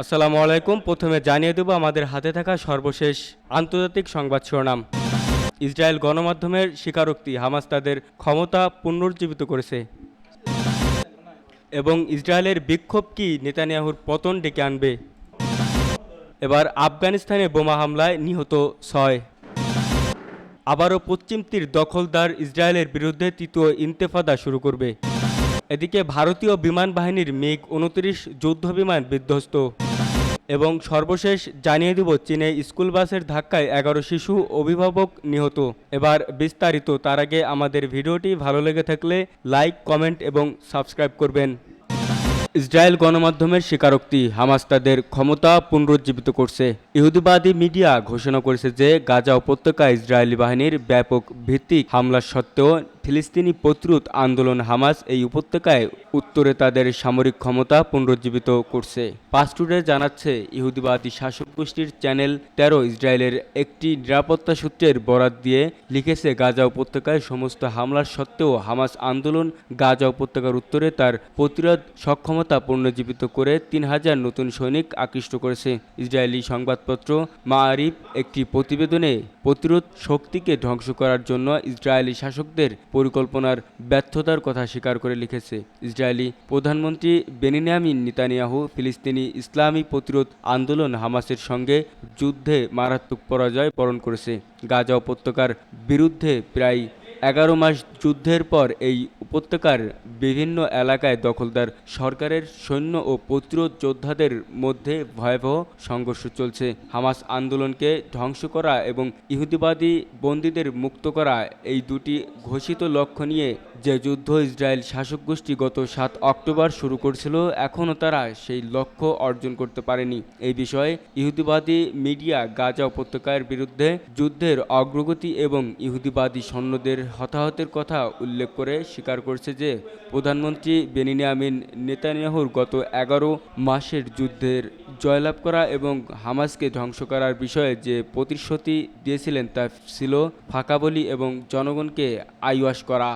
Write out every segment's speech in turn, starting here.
আসসালামু আলাইকুম। প্রথমে জানিয়ে দেব আমাদের হাতে থাকা সর্বশেষ আন্তর্জাতিক সংবাদ শিরোনাম। ইসরায়েল গণমাধ্যমের স্বীকারোক্তি হামাস তাদের ক্ষমতা পুনরুজ্জীবিত করেছে। এবং ইসরায়েলের বিক্ষোভ কি নেতানিয়াহুর পতন ডেকে আনবে? এবার আফগানিস্তানে বোমা হামলায় নিহত ছয়। আবারও পশ্চিম তীর দখলদার ইসরায়েলের বিরুদ্ধে তৃতীয় ইন্তেফাদা শুরু করবে। এদিকে ভারতীয় বিমান বাহিনীর মিগ উনত্রিশ যুদ্ধ বিমান বিধ্বস্ত। এবং সর্বশেষ জানিয়ে দেব চীনে স্কুল বাসের ধাক্কায় এগারো শিশু অভিভাবক নিহত। এবার বিস্তারিত, তার আগে আমাদের ভিডিওটি ভালো লেগে থাকলে লাইক, কমেন্ট এবং সাবস্ক্রাইব করবেন। ইসরায়েল গণমাধ্যমের স্বীকারোক্তি, হামাস তাদের ক্ষমতা পুনরুজ্জীবিত করছে। ইহুদিবাদী মিডিয়া ঘোষণা করেছে যে গাজা উপত্যকা ইসরায়েলি বাহিনীর ব্যাপক ভিত্তিক হামলা সত্ত্বেও ফিলিস্তিনি প্রতিরোধ আন্দোলন হামাস এই উপত্যকায় উত্তরে তাদের সামরিক ক্ষমতা পুনরুজ্জীবিত করছে। পাস্টুডে জানাচ্ছে, ইহুদিবাদী শাসক গোষ্ঠীর চ্যানেল তেরো ইসরায়েলের একটি নিরাপত্তা সূত্রের বরাত দিয়ে লিখেছে, গাজা উপত্যকায় সমস্ত হামলার সত্ত্বেও হামাস আন্দোলন গাজা উপত্যকার উত্তরে তার প্রতিরোধ সক্ষমতা পুনর্জীবিত করে তিন হাজার নতুন সৈনিক আকৃষ্ট করেছে। ইসরায়েলি সংবাদপত্র মাআরিফ একটি প্রতিবেদনে প্রতিরোধ শক্তিকে ধ্বংস করার জন্য ইসরায়েলি শাসকদের পরিকল্পনার ব্যর্থতার কথা স্বীকার করে লিখেছে ইসরায়েলি প্রধানমন্ত্রী বেনিয়ামিন নিতানিয়াহু ফিলিস্তিনি ইসলামী প্রতিরোধ আন্দোলন হামাসের সঙ্গে যুদ্ধে মারাত্মক পরাজয় বরণ করেছে। গাজা উপত্যকার বিরুদ্ধে প্রায় এগারো মাস যুদ্ধের পর এই উপত্যকার বিভিন্ন এলাকায় দখলদার সরকারের সৈন্য ও প্রতিরোধ যোদ্ধাদের মধ্যে ভয়াবহ সংঘর্ষ চলছে। হামাস আন্দোলনকে ধ্বংস করা এবং ইহুদিবাদী বন্দীদের মুক্ত করা এই দুটি ঘোষিত লক্ষ্য নিয়ে যে যুদ্ধ ইসরায়েল শাসক গোষ্ঠী গত সাত অক্টোবর শুরু করেছিল এখনও তারা সেই লক্ষ্য অর্জন করতে পারেনি। এই বিষয়ে ইহুদিবাদী মিডিয়া গাজা উপত্যকার বিরুদ্ধে যুদ্ধের অগ্রগতি এবং ইহুদিবাদী সৈন্যদের হতাহতের কথা উল্লেখ করে স্বীকার করছে যে, প্রধানমন্ত্রী বেনিয়ামিন নেতানিয়াহুর গত এগারো মাসের যুদ্ধের জয়লাভ করা এবং হামাসকে ধ্বংস করার বিষয়ে যে প্রতিশ্রুতি দিয়েছিলেন তা ছিল ফাঁকা বলি এবং জনগণকে আইওয়াস করা।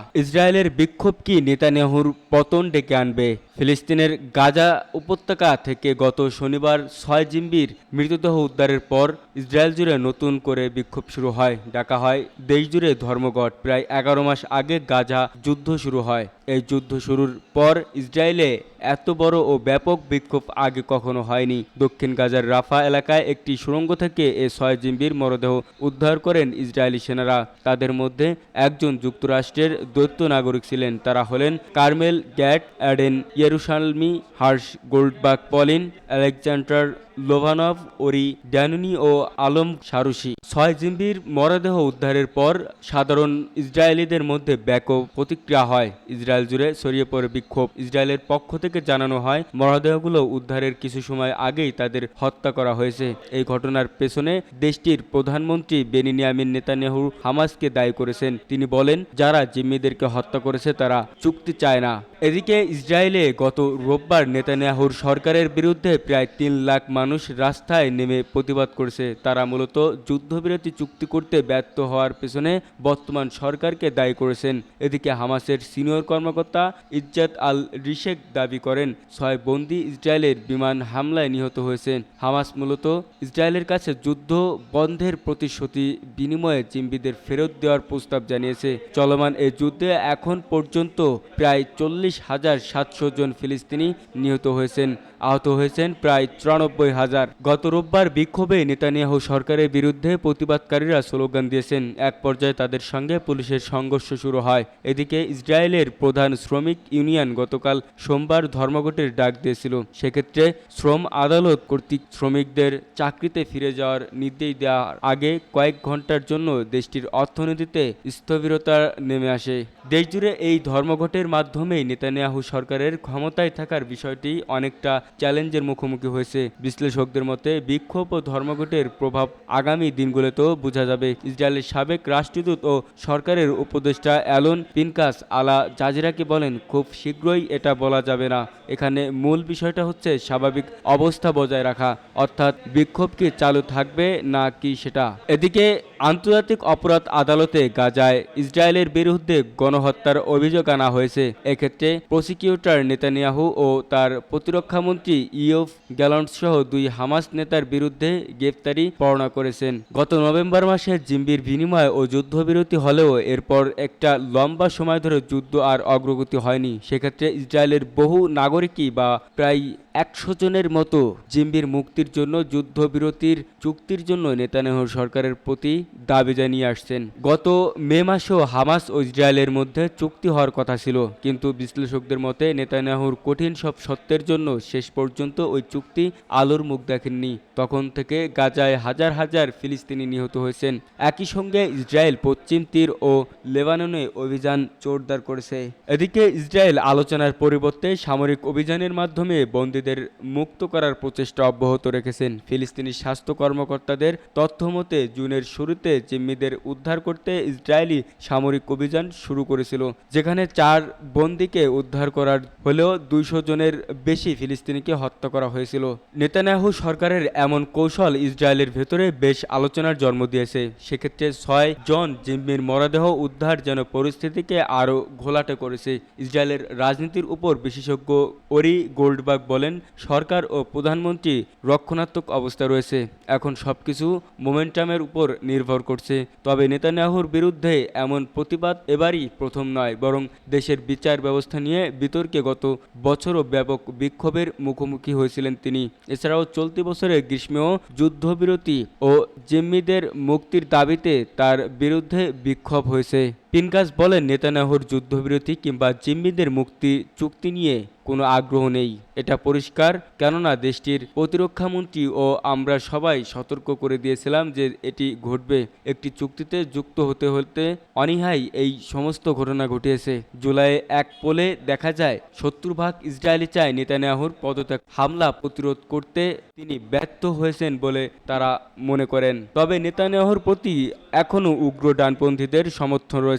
ইসরায়েলের বিক্ষোভ কি নেতানিয়াহুর পতন ডেকে আনবে? ফিলিস্তিনের গাজা উপত্যকা থেকে গত শনিবার ছয় জিম্বির মৃতদেহ উদ্ধারের পর ইসরায়েল জুড়ে নতুন করে বিক্ষোভ শুরু হয়। ডাকা হয় দেশজুড়ে ধর্মঘট। প্রায় এগারো মাস আগে গাজা যুদ্ধ শুরু হয়। এই যুদ্ধ শুরুর পর ইসরায়েলে এত বড় ও ব্যাপক বিক্ষোভ আগে কখনো হয়নি। দক্ষিণ গাজার রাফা এলাকায় একটি সুড়ঙ্গ থেকে এ ছয় জিম্বির মরদেহ উদ্ধার করেন ইসরায়েলি সেনারা। তাদের মধ্যে একজন যুক্তরাষ্ট্রের দৈত্য নাগরিক ছিলেন। তারা হলেন Carmel Gat Eden Yerushalmi Hersh Goldberg Polin Alexander Lobanov, Ori, Danino ও আলম সারুসি ছয় জিম্বির মরদেহ উদ্ধারের পর সাধারণ ইসরায়েলিদের মধ্যে ব্যাপক প্রতিক্রিয়া হয়। ইসরায়েল জুড়ে ছড়িয়ে পড়ে বিক্ষোভ। ইসরায়েলের পক্ষ থেকে জানানো হয়, মরদেহগুলো উদ্ধারের কিছু সময় আগেই তাদের হত্যা করা হয়েছে। এই ঘটনার পেছনে দেশটির প্রধানমন্ত্রী বেনিনিয়ামিন নেতানিয়াহু হামাসকে দায়ী করেছেন। তিনি বলেন, যারা জিম্মিদেরকে হত্যা করেছে তারা চুক্তি চায় না। এদিকে ইসরায়েলে গত রোববার নেতানিয়াহুর সরকারের বিরুদ্ধে প্রায় তিন লাখ মানুষ রাস্তায় নেমে প্রতিবাদ করেছে। তারা মূলত যুদ্ধবিরতি চুক্তি করতে ব্যর্থ হওয়ার পেছনে বর্তমান সরকারকে দায়ী করেছেন। এদিকে হামাসের সিনিয়র কর্মকর্তা ইজ্জাত আল রিশেক দাবি করেন, ছয় বন্দি ইসরায়েলের বিমান হামলায় নিহত হয়েছেন হামাস মূলত ইসরায়েলের কাছে যুদ্ধ বন্ধের প্রতিশ্রুতি বিনিময়ে জিম্বিদের ফেরত দেওয়ার প্রস্তাব জানিয়েছে। চলমান এই যুদ্ধে এখন পর্যন্ত প্রায় চল্লিশ হাজার সাতশো জন ফিলিস্তিনি নিহত হয়েছেন। আহত হয়েছেন প্রায় চুরানব্বই হাজার। গত রোববার বিক্ষোভে নেতানিয়াহু সরকারের বিরুদ্ধে প্রতিবাদকারীরা স্লোগান দিয়েছেন, এক পর্যায়ে তাদের সঙ্গে পুলিশের সংঘর্ষ শুরু হয়। এদিকে ইসরায়েলের প্রধান শ্রমিক ইউনিয়ন গতকাল সোমবার ধর্মঘটের ডাক দিয়েছিল। সেক্ষেত্রে শ্রম আদালত কর্তৃক শ্রমিকদের চাকরিতে ফিরে যাওয়ার নির্দেশ দেওয়ার আগে কয়েক ঘণ্টার জন্য দেশটির অর্থনীতিতে স্থবিরতা নেমে আসে। দেশজুড়ে এই ধর্মঘটের মাধ্যমে নেতানিয়াহু সরকারের ক্ষমতায় থাকার বিষয়টি অনেকটা চ্যালেঞ্জের মুখোমুখি হয়েছে। বিশ্লেষকদের মতে, বিক্ষোভ ও ধর্মঘটের প্রভাব আগামী দিনগুলোতেও বোঝা যাবে। ইসরায়েলের সাবেক রাষ্ট্রদূত ও সরকারের উপদেষ্টা অ্যালন পিনকাস আলা জাজিরাকে বলেন, খুব শীঘ্রই এটা বলা যাবে না। এখানে মূল বিষয়টা হচ্ছে স্বাভাবিক অবস্থা বজায় রাখা। অর্থাৎ বিক্ষোভ কি চালু থাকবে না কি সেটা? এদিকে, আন্তর্জাতিক অপরাধ আদালতে গাজায় ইসরায়েলের বিরুদ্ধে গণহত্যার অভিযোগ আনা হয়েছে। এক্ষেত্রে প্রসিকিউটর নেতানিয়াহু ও তার প্রতিরক্ষামন্ত্রী ইয়ফ গ্যালন্ট সহ দুই হামাস নেতার বিরুদ্ধে গ্রেফতারি পরোয়ানা করেছেন। গত নভেম্বর মাসে জিম্বির বিনিময় ও যুদ্ধবিরতি হলেও এরপর একটা লম্বা সময় ধরে যুদ্ধ আর অগ্রগতি হয়নি। সেক্ষেত্রে ইসরায়েলের বহু নাগরিকই বা প্রায় একশো জনের মতো জিম্বির মুক্তির জন্য যুদ্ধবিরতির চুক্তির জন্য নেতানিয়াহু সরকারের প্রতি দাবি জানিয়ে আসছেন। গত মে মাসেও হামাস ও ইসরায়েলের মধ্যে চুক্তি হওয়ার কথা ছিল, কিন্তু বিশ্লেষকদের মতে নেতানেহুর কঠিন সব সত্যের জন্য শেষ পর্যন্ত ওই চুক্তি আলোর মুখ দেখেননি। তখন থেকে গাজায় হাজার হাজার ফিলিস্তিনি নিহত হয়েছেন। একই সঙ্গে ইসরায়েল পশ্চিম তীর ও লেবাননে অভিযান জোরদার করেছে। এদিকে ইসরায়েল আলোচনার পরিবর্তে সামরিক অভিযানের মাধ্যমে বন্দীদের মুক্ত করার প্রচেষ্টা অব্যাহত রেখেছেন। ফিলিস্তিনি স্বাস্থ্য কর্মকর্তাদের তথ্য মতে, জুনের শুরুতে জিম্মিদের উদ্ধার করতে ইসরায়েলি সামরিক অভিযান শুরু করেছিল, যেখানে চার বন্দীকে উদ্ধার করার হলেও দুইশো জনের বেশি ফিলিস্তিনিকে হত্যা করা হয়েছিল। নেতানিয়াহু সরকারের এমন কৌশল ইসরায়েলের ভেতরে বেশ আলোচনার জন্ম দিয়েছে। সেক্ষেত্রে ছয় জন জিম্মির মরদেহ উদ্ধার যেন পরিস্থিতিকে আরও ঘোলাটে করেছে। ইসরায়েলের রাজনীতির উপর বিশেষজ্ঞ ওরি গোল্ডবার্গ বলেন, সরকার ও প্রধানমন্ত্রী রক্ষণাত্মক অবস্থা রয়েছে। এখন সবকিছু মোমেন্টামের উপর নির্ভর করছে। তবে নেতানিয়াহুর বিরুদ্ধে এমন প্রতিবাদ এবারই প্রথম নয়, বরং দেশের বিচার ব্যবস্থা নিয়ে বিতর্কে গত বছরও ব্যাপক বিক্ষোভের মুখোমুখি হয়েছিলেন তিনি। এছাড়াও চলতি বছরের গ্রীষ্মেও যুদ্ধবিরতি ও জিম্মিদের মুক্তির দাবিতে তার বিরুদ্ধে বিক্ষোভ হয়েছে। পিনকাস বলেন নেতানিয়াহুর যুদ্ধবিরতি কিংবা জিম্মিদের মুক্তি, চুক্তি নিয়ে কোনো আগ্রহ নেই। এটা পরিষ্কার, কেননা দেশটির প্রতিরক্ষামন্ত্রী ও আমরা সবাই সতর্ক করে দিয়েছিলাম যে এটি ঘটবে। একটি চুক্তিতে যুক্ত হতে হতে অনীহাই এই সমস্ত ঘটনা ঘটিয়েছে। জুলাইয়ে এক পোলে দেখা যায় সত্তর ভাগ ইসরায়েলি চায় নেতানিয়াহুর পদত্যাগ। হামলা প্রতিরোধ করতে তিনি ব্যর্থ হয়েছেন বলে তারা মনে করেন। তবে নেতানিয়াহুর প্রতি এখনও উগ্র ডানপন্থীদের সমর্থন রয়েছে।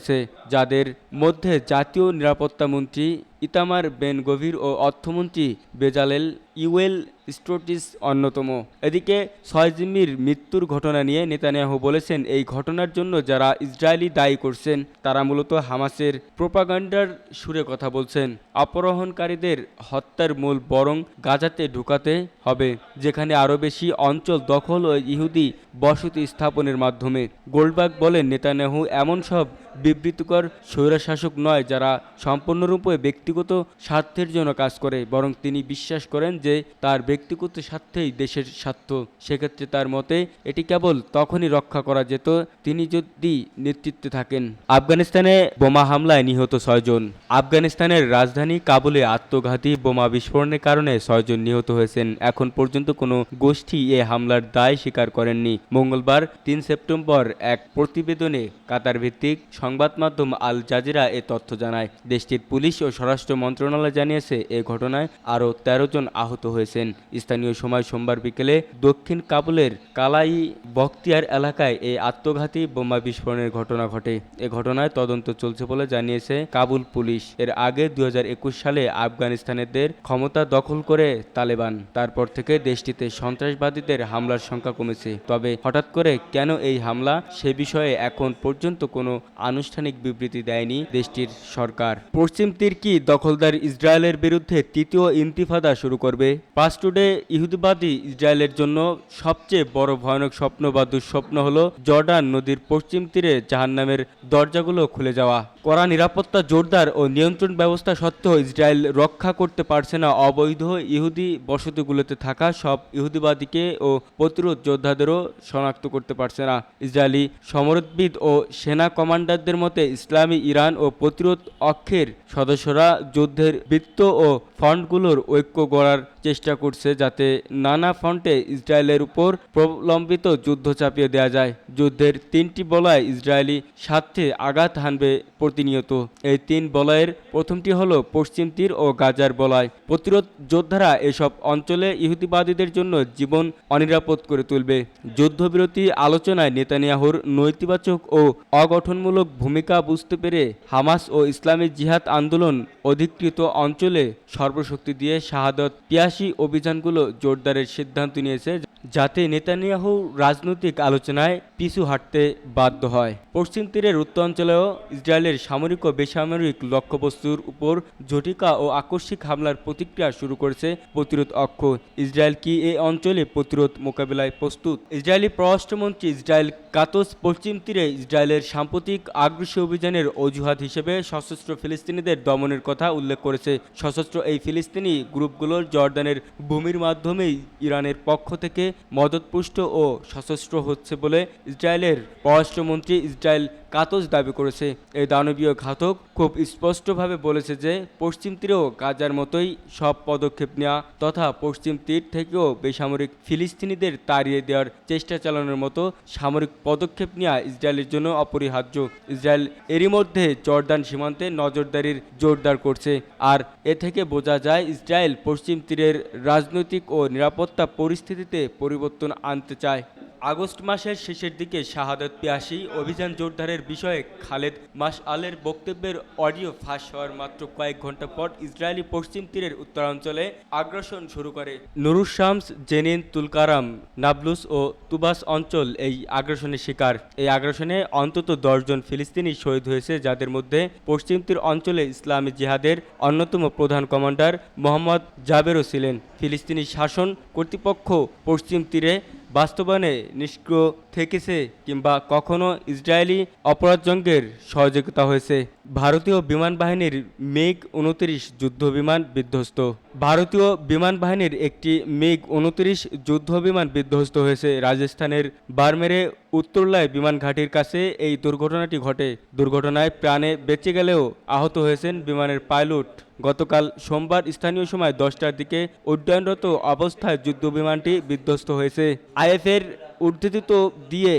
যাদের মধ্যে জাতীয় নিরাপত্তা মন্ত্রী ইতামার বেন গভীর ও অর্থমন্ত্রী বেজালেল ইউএল স্টোটিস অন্যতম। এদিকে ছয় জিম্মির মৃত্যুর ঘটনা নিয়ে নেতানিয়াহু বলেছেন, এই ঘটনার জন্য যারা ইসরায়েলি দায়ী করছেন, তারা মূলত হামাসের প্রোপাগান্ডার সুরে কথা বলছেন। অপহরণকারীদের হত্যার মূল বরং গাজাতে ঢুকাতে হবে, যেখানে আরও বেশি অঞ্চল দখল ও ইহুদি বসতি স্থাপনের মাধ্যমে। গোল্ডবার্গ বলেন, নেতানিয়াহু এমন সব বিবৃতিকর স্বৈরশাসক নয় যারা সম্পূর্ণরূপে ব্যক্তিগত স্বার্থের জন্য কাজ করে, বরং তিনি বিশ্বাস করেন যে তার ব্যক্তিগত স্বার্থেই দেশের স্বার্থ। সেক্ষেত্রে তার মতে, এটি কেবল তখনই রক্ষা করা যেত তিনি যদি নেতৃত্বে থাকেন। আফগানিস্তানে বোমা হামলায় নিহত ছয়জন আফগানিস্তানের রাজধানী কাবুলে আত্মঘাতী বোমা বিস্ফোরণের কারণে ছয়জন নিহত হয়েছেন। এখন পর্যন্ত কোনো গোষ্ঠী এ হামলার দায় স্বীকার করেননি। মঙ্গলবার, তিন সেপ্টেম্বর, এক প্রতিবেদনে কাতার ভিত্তিক সংবাদ মাধ্যম আল জাজিরা এ তথ্য জানায়। দেশটির পুলিশ ও স্বরাষ্ট্র মন্ত্রণালয় জানিয়েছে, এ ঘটনায় আরও তেরো জন আহত হয়েছেন। স্থানীয় সময় সোমবার বিকেলে দক্ষিণ কাবুলের কালাই বখতিয়ার এলাকায় এই আত্মঘাতী বোমা বিস্ফোরণের ঘটনা ঘটে। এ ঘটনায় তদন্ত চলছে বলে জানিয়েছে কাবুল পুলিশ। এর আগে দুই হাজার একুশ সালে আফগানিস্তানেদের ক্ষমতা দখল করে তালেবান। তারপর থেকে দেশটিতে সন্ত্রাসবাদীদের হামলার সংখ্যা কমেছে। তবে হঠাৎ করে কেন এই হামলা, সে বিষয়ে এখন পর্যন্ত কোনো আনুষ্ঠানিক বিবৃতি দেয়নি দেশটির সরকার। পশ্চিম তির্কি দখলদার ইসরায়েলের বিরুদ্ধে তৃতীয় ইন্তিফাদা শুরু করবে। পাস টুডে ইহুদিবাদী ইসরায়েলের জন্য সবচেয়ে বড় ভয়ানক স্বপ্ন বা দুঃস্বপ্ন হল জর্ডান নদীর পশ্চিম তীরে জাহান্নামের দরজাগুলো খুলে যাওয়া। কড়া নিরাপত্তা, জোরদার ও নিয়ন্ত্রণ ব্যবস্থা সত্ত্বেও ইসরায়েল রক্ষা করতে পারছে না। অবৈধ ইহুদি বসতিগুলোতে থাকা সব ইহুদিবাদীকে ও প্রতিরোধ যোদ্ধাদেরও শনাক্ত করতে পারছে না। ইসরায়েলি সমরবিদ ও সেনা কমান্ডারদের মতে, ইসলামী ইরান ও প্রতিরোধ অক্ষের সদস্যরা যুদ্ধের বৃত্ত ও ফ্রন্টগুলোর ঐক্য গড়ার চেষ্টা করছে যাতে নানা ফ্রন্টে ইসরায়েলের উপর প্রলম্বিত যুদ্ধ চাপিয়ে দেওয়া যায়। যুদ্ধের তিনটি বলয় ইসরায়েলি স্বার্থে আঘাত হানবে প্রতিনিয়ত। এই তিন বলয়ের প্রথমটি হলো পশ্চিম তীর ও গাজার বলয়। প্রতিরোধ যোদ্ধারা এসব অঞ্চলে ইহুদিবাদীদের জন্য জীবন অনিরাপদ করে তুলবে। যুদ্ধবিরতি আলোচনায় নেতানিয়াহুর নৈতিবাচক ও অগঠনমূলক ভূমিকা বুঝতে পেরে হামাস ও ইসলামী জিহাদ আন্দোলন অধিকৃত অঞ্চলে সর্বশক্তি দিয়ে শাহাদত, পিয়াসী অভিযানগুলো জোরদারের সিদ্ধান্ত নিয়েছে। যাতে নেতানিয়াহু রাজনৈতিক আলোচনায় পিছু হাঁটতে বাধ্য হয়। পশ্চিম তীরের উত্তরাঞ্চলেও ইসরায়েলের সামরিক ও বেসামরিক লক্ষ্যবস্তুর উপর ঝটিকা ও আকস্মিক হামলার প্রতিক্রিয়া শুরু করেছে প্রতিরোধ অক্ষ। ইসরায়েল কি এই অঞ্চলে প্রতিরোধ মোকাবেলায় প্রস্তুত? ইসরায়েলি পররাষ্ট্রমন্ত্রী ইসরায়েল কাতস পশ্চিম তীরে ইসরায়েলের সাম্প্রতিক আগ্রাসী অভিযানের অজুহাত হিসেবে সশস্ত্র ফিলিস্তিনিদের দমনের কথা উল্লেখ করেছে। সশস্ত্র এই ফিলিস্তিনি গ্রুপগুলোর জর্দানের ভূমির মাধ্যমেই ইরানের পক্ষ থেকে মদতপুষ্ট ও সশস্ত্র হচ্ছে বলে ইসরায়েলের পররাষ্ট্রমন্ত্রী ইসরায়েল কাতজ দাবি করেছে। এই দানবীয় ঘাতক খুব স্পষ্টভাবে বলেছে যে পশ্চিম তীরেও গাজার মতোই সব পদক্ষেপ নেওয়া তথা পশ্চিম তীর থেকেও বেসামরিক ফিলিস্তিনিদের তাড়িয়ে দেওয়ার চেষ্টা চালানোর মতো সামরিক পদক্ষেপ নেওয়া ইসরায়েলের জন্য অপরিহার্য। ইসরায়েল এরই মধ্যে জর্দান সীমান্তে নজরদারির জোরদার করছে। আর এ থেকে বোঝা যায়, ইসরায়েল পশ্চিম তীরের রাজনৈতিক ও নিরাপত্তা পরিস্থিতিতে পরিবর্তন আনতে চায়। আগস্ট মাসের শেষের দিকে শাহাদত পিয়াসি অভিযান জোরদারের বিষয়ে খালেদ মাস আলের বক্তব্যের অডিও ফাঁস হওয়ার মাত্র কয়েক ঘণ্টা পর ইসরায়েলি পশ্চিম তীরের উত্তরাঞ্চলে আগ্রাসন শুরু করে। Nur Shams, Jenin Tulkarm, Nablus ও তুবাস অঞ্চল এই আগ্রাসনের শিকার। এই আগ্রাসনে অন্তত দশজন ফিলিস্তিনি শহীদ হয়েছে, যাদের মধ্যে পশ্চিম তীর অঞ্চলে ইসলামী জিহাদের অন্যতম প্রধান কমান্ডার মোহাম্মদ জাবেরও ছিলেন। ফিলিস্তিনি শাসন কর্তৃপক্ষ পশ্চিম তীরে বাস্তবায়নে নিষ্ক্রিয় থেকেছে কিংবা কখনো ইসরায়েলি অপরাধজঙ্গের সহযোগিতা হয়েছে। ভারতীয় বিমান বাহিনীর মেঘ উনত্রিশ যুদ্ধ বিমান বিধ্বস্ত। ভারতীয় বিমান বাহিনীর একটি মেঘ উনত্রিশ যুদ্ধ বিমান বিধ্বস্ত হয়েছে। রাজস্থানের বারমেরে উত্তরলায় বিমান ঘাঁটির কাছে এই দুর্ঘটনাটি ঘটে। দুর্ঘটনায় প্রাণে বেঁচে গেলেও আহত হয়েছেন বিমানের পাইলট। গতকাল সোমবার স্থানীয় সময় দশটার দিকে উড্ডয়নরত অবস্থায় যুদ্ধ বিমানটি বিধ্বস্ত হয়েছে। আইএফের উদ্ধৃত দিয়ে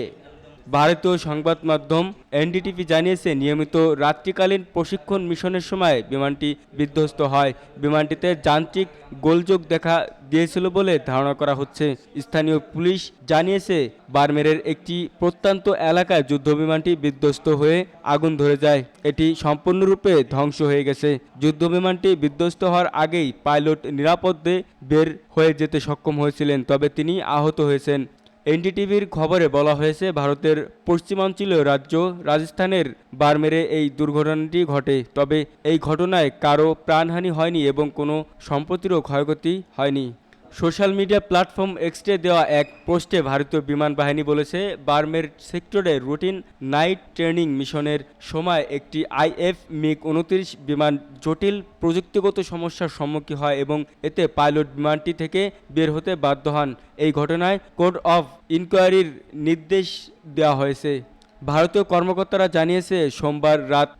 ভারতীয় সংবাদ মাধ্যম এনডিটিভি জানিয়েছে, নিয়মিত রাত্রিকালীন প্রশিক্ষণ মিশনের সময় বিমানটি বিধ্বস্ত হয়। বিমানটিতে যান্ত্রিক গোলযোগ দেখা দিয়েছিল বলে ধারণা করা হচ্ছে। স্থানীয় পুলিশ জানিয়েছে, বার্মেরের একটি প্রত্যন্ত এলাকায় যুদ্ধবিমানটি বিধ্বস্ত হয়ে আগুন ধরে যায়। এটি সম্পূর্ণরূপে ধ্বংস হয়ে গেছে। যুদ্ধবিমানটি বিধ্বস্ত হওয়ার আগেই পাইলট নিরাপদে বের হয়ে যেতে সক্ষম হয়েছিলেন, তবে তিনি আহত হয়েছেন। এনডিটিভির খবরে বলা হয়েছে, ভারতের পশ্চিমাঞ্চলীয় রাজ্য রাজস্থানের বারমেরে এই দুর্ঘটনাটি ঘটে। তবে এই ঘটনায় কারও প্রাণহানি হয়নি এবং কোনো সম্পত্তিরও ক্ষয়ক্ষতি হয়নি। সোশ্যাল মিডিয়া প্ল্যাটফর্ম এক্সটে দেওয়া এক পোস্টে ভারতীয় বিমান বাহিনী বলেছে, বার্মের সেক্টরে রুটিন নাইট ট্রেনিং মিশনের সময় একটি আইএফ মিগ উনত্রিশ বিমান জটিল প্রযুক্তিগত সমস্যার সম্মুখীন হয় এবং এতে পাইলট বিমানটি থেকে বের হতে বাধ্য হন। এই ঘটনায় কোড অফ ইনকোয়ারির নির্দেশ দেওয়া হয়েছে। ভারতীয় কর্মকর্তারা জানিয়েছে, সোমবার রাত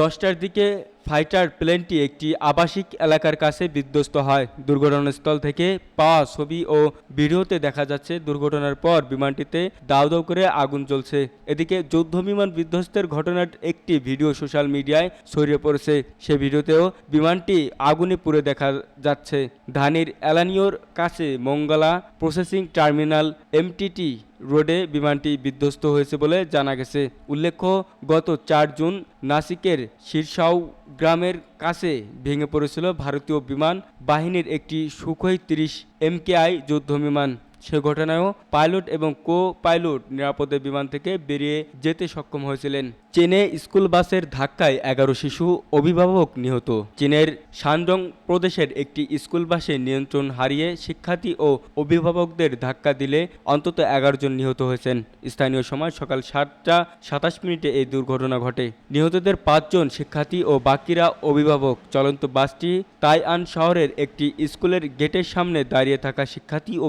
দশটার দিকে ফাইটার প্লেনটি একটি আবাসিক এলাকার কাছে বিধ্বস্ত হয়। দুর্ঘটনাস্থল থেকে পাওয়া ছবি ও ভিডিওতে দেখা যাচ্ছে, দুর্ঘটনার পর বিমানটিতে দাউ দাউ করে আগুন জ্বলছে। এদিকে যুদ্ধ বিমান বিধ্বস্তের ঘটনার একটি ভিডিও সোশ্যাল মিডিয়ায় ছড়িয়ে পড়েছে। সে ভিডিওতেও বিমানটি আগুনে পুড়ে দেখা যাচ্ছে। ধানির এলানিওর কাছে মঙ্গলা প্রসেসিং টার্মিনাল, এমটিটি রোডে বিমানটি বিধ্বস্ত হয়েছে বলে জানা গেছে। উল্লেখ্য, গত চার জুন নাসিকের শীর্ষাও গ্রামের কাছে ভেঙে পড়েছিল ভারতীয় বিমান বাহিনীর একটি সুখই তিরিশ এমকেআই যুদ্ধ বিমান। সে ঘটনায়ও পাইলট এবং কো পাইলট নিরাপদে বিমান থেকে বেরিয়ে যেতে সক্ষম হয়েছিলেন। চীনে স্কুল বাসের ধাক্কায় এগারো শিশু অভিভাবক নিহত। চীনের শানডং প্রদেশের একটি স্কুল বাসে নিয়ন্ত্রণ হারিয়ে শিক্ষার্থী ও অভিভাবকদের ধাক্কা দিলে অন্তত এগারো জন নিহত হয়েছেন। স্থানীয় সময় সকাল সাতটা সাতাশ মিনিটে এই দুর্ঘটনা ঘটে। নিহতদের পাঁচজন শিক্ষার্থী ও বাকিরা অভিভাবক। চলন্ত বাসটি তাইআন শহরের একটি স্কুলের গেটের সামনে দাঁড়িয়ে থাকা শিক্ষার্থী ও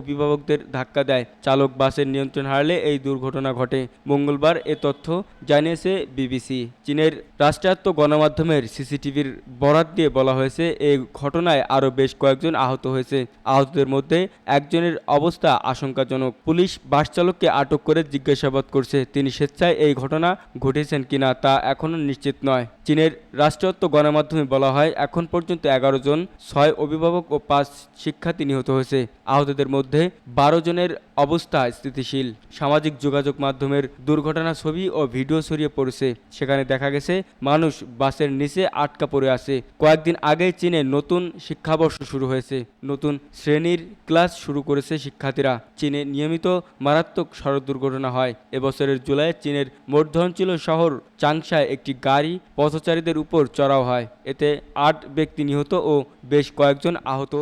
অভিভাবকদের ধাক্কা দেয়। চালক বাসের নিয়ন্ত্রণ হারালে এই দুর্ঘটনা ঘটে। মঙ্গলবার এ তথ্য জানিয়েছে বিবিসি। চীনের রাষ্ট্রায়ত্ত গণমাধ্যমের সিসিটিভির বরাত দিয়ে বলা হয়েছে এই ঘটনায় আরও বেশ কয়েকজন আহত হয়েছে। আহতদের মধ্যে একজনের অবস্থা আশঙ্কাজনক। পুলিশ বাস চালককে আটক করে জিজ্ঞাসাবাদ করছে। তিনি স্বেচ্ছায় এই ঘটনা ঘটেছেন কিনা তা এখনও নিশ্চিত নয়। চীনের রাষ্ট্রায়ত্ত গণমাধ্যমে বলা হয়, এখন পর্যন্ত এগারো জন, ছয় অভিভাবক ও পাঁচ শিক্ষার্থী নিহত হয়েছে। আহতদের মধ্যে বারো জনের অবস্থা স্থিতিশীল। সামাজিক যোগাযোগ মাধ্যমের দুর্ঘটনা ছবি ও ভিডিও ছড়িয়ে পড়েছে। সেখানে দেখা গেছে, মানুষ বাসের নিচে আটকা পড়ে আছে। কয়েকদিন আগে চীনে নতুন শিক্ষাবর্ষ শুরু হয়েছে। নতুন শ্রেণির ক্লাস শুরু করেছে শিক্ষার্থীরা। চীনে নিয়মিত মারাত্মক সড়ক দুর্ঘটনা হয়। এবছরের জুলাই চীনের মধ্যাঞ্চল শহর চাংশায় একটি গাড়ি পথচারীদের উপর চড়াও হয়। এতে আট ব্যক্তি নিহত ও বেশ কয়েকজন আহত।